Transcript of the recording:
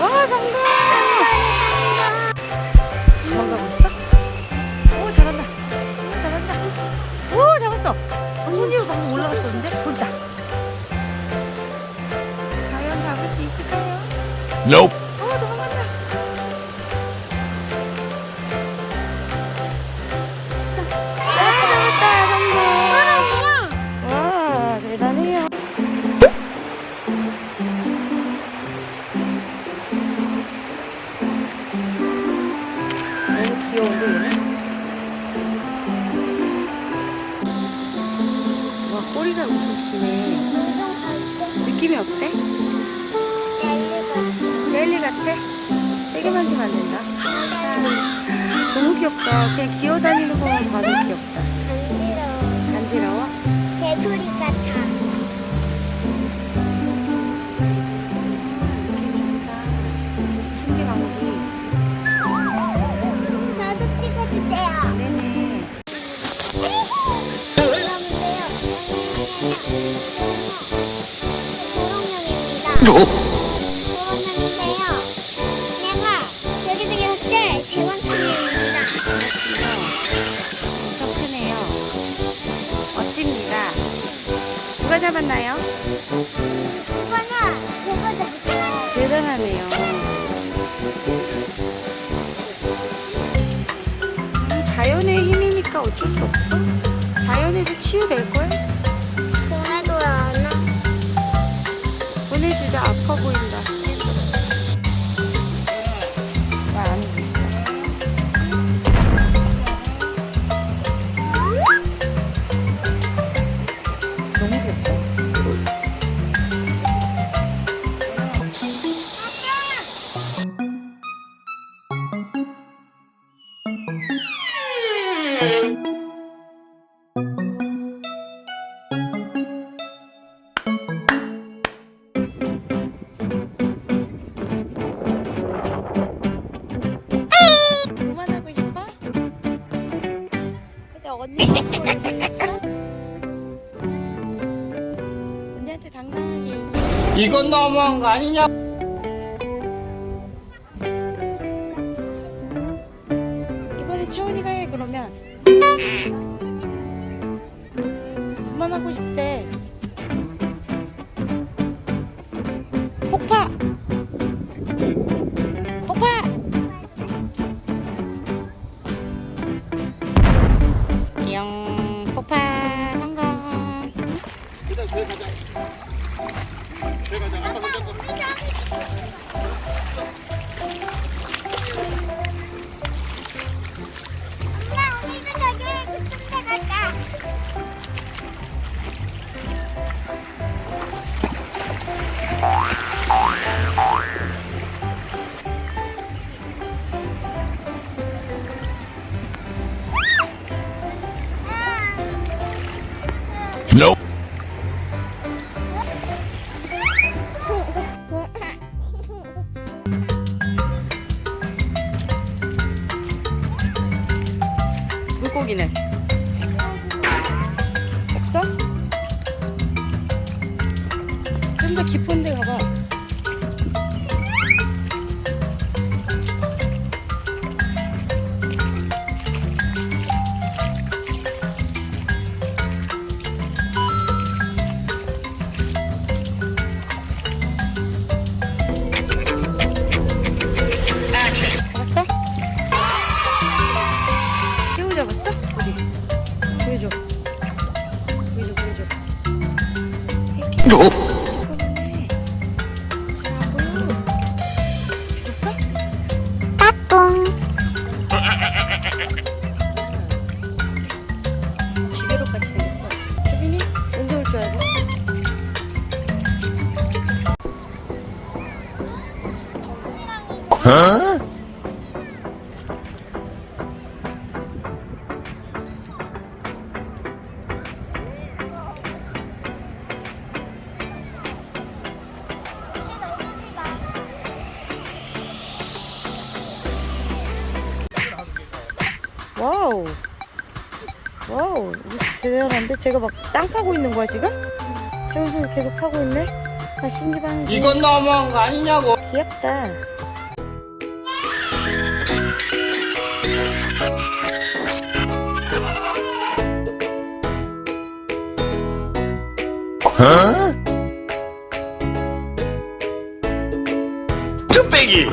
와 성공! 도망가고 있어? 오 잘한다. 오, 잘한다. 오 잡았어. 어, 손이 방금 올라갔었는데 본다. 과연 잡을 수 있을까요? Nope. 꼬리가 엄청 기네. 느낌이 어때? 젤리 같아? 세게 만지면 안 된다. 너무 귀엽다. 그냥 기어다니는 거만 봐도 귀엽다. 잡았나요? 이거는 제가 잡았어요. 대단하네요. 음, 자연의 힘이니까 어쩔 수 없어. 자연에서 치유될걸? 보내줘야 이건 너무한 거 아니냐? Nope. 물고기는 없어? 좀 더 깊은 Oh. 와우. 와우. 대단한데? 제가 막 땅 파고 있는 거야, 지금? 철근 계속 파고 있네? 아, 신기방. 이건 너무한 거 아니냐고. 귀엽다. 어? 쭈빼기!